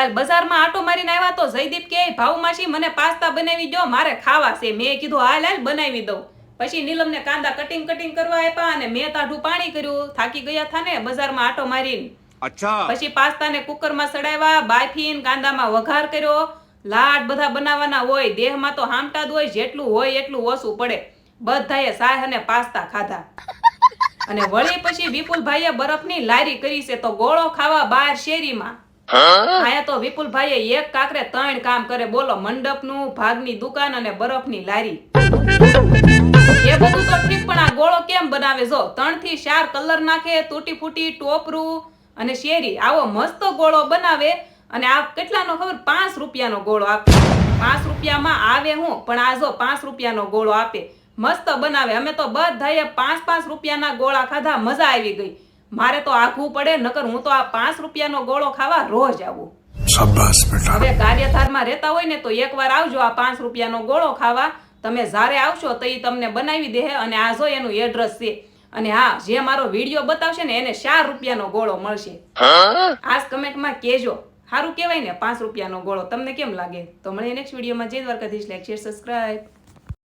કાલ બજારમાં આટો મારીને આવ્યા તો જયદીપ કે ભાવમાસી મને પાસ્તા બનાવી દો મારે ખાવા છે. મેં કીધું હાલ હાલ બનાવી દઉં. પછી નીલમને કાંદા કટિંગ કટિંગ કરવા આપ્યા અને મેં તાઢું પાણી કર્યું. થાકી ગયા થા બજારમાં આટો મારીને. અચ્છા. પછી પાસ્તાને કુકરમાં સડાવ્યા બાફીન કાંદામાં વઘાર કર્યો. લાડ બધા બનાવવાના હોય દેહમાં તો હામટાદ હોય જેટલું હોય એટલું ઓછું પડે. બધાએ સાહ અને પાસ્તા ખાધા. અને વળી પછી વિપુલભાઈએ બરફની લારી કરી છે તો ગોળો ખાવા બહાર શેરીમાં. આયા તો વિપુલભાઈએ એક કાકરે ત્રણ કામ કરે. બોલો, મંડપનું, ભાગની દુકાન અને બરફની લારી. એ બધું તો ઠીક, પણ આ ગોળો કેમ બનાવે? જો ત્રણથી ચાર કલર નાખે તૂટી ફૂટી ટોપરું અને શેરી. આવો મસ્ત ગોળો બનાવે અને આ કેટલાનો ખબર? પાંચ રૂપિયાનો ગોળો આપે. પાંચ રૂપિયામાં આવે હું, પણ આ જો પાંચ રૂપિયાનો ગોળો આપે. મસ્ત બનાવે. અમે તો બધાએ પાંચ પાંચ રૂપિયાના ગોળા ખાધા, મજા આવી ગઈ. મારે તો આઘું પડે નકર હું તો આ પાંચ રૂપિયાનો ગોળો ખાવા રોજ આવું. હવે કાર્યથારમાં રહેતા હોય ને તો એકવાર આવજો આ પાંચ રૂપિયાનો ગોળો ખાવા. તમે જ્યારે આવશો તો એ તમને બનાવી દે અને આ જો એનું એડ્રેસ છે. અને હા જે મારો વીડિયો બતાવશે ને એને ચાર રૂપિયાનો ગોળો મળશે. આજ કમેન્ટમાં કેજો સારું કહેવાય ને પાંચ રૂપિયાનો ગોળો. તમને કેમ લાગે? તો મળે નેક્સ્ટ વિડીયોમાં જય દ્વારકાધીશ. Like share subscribe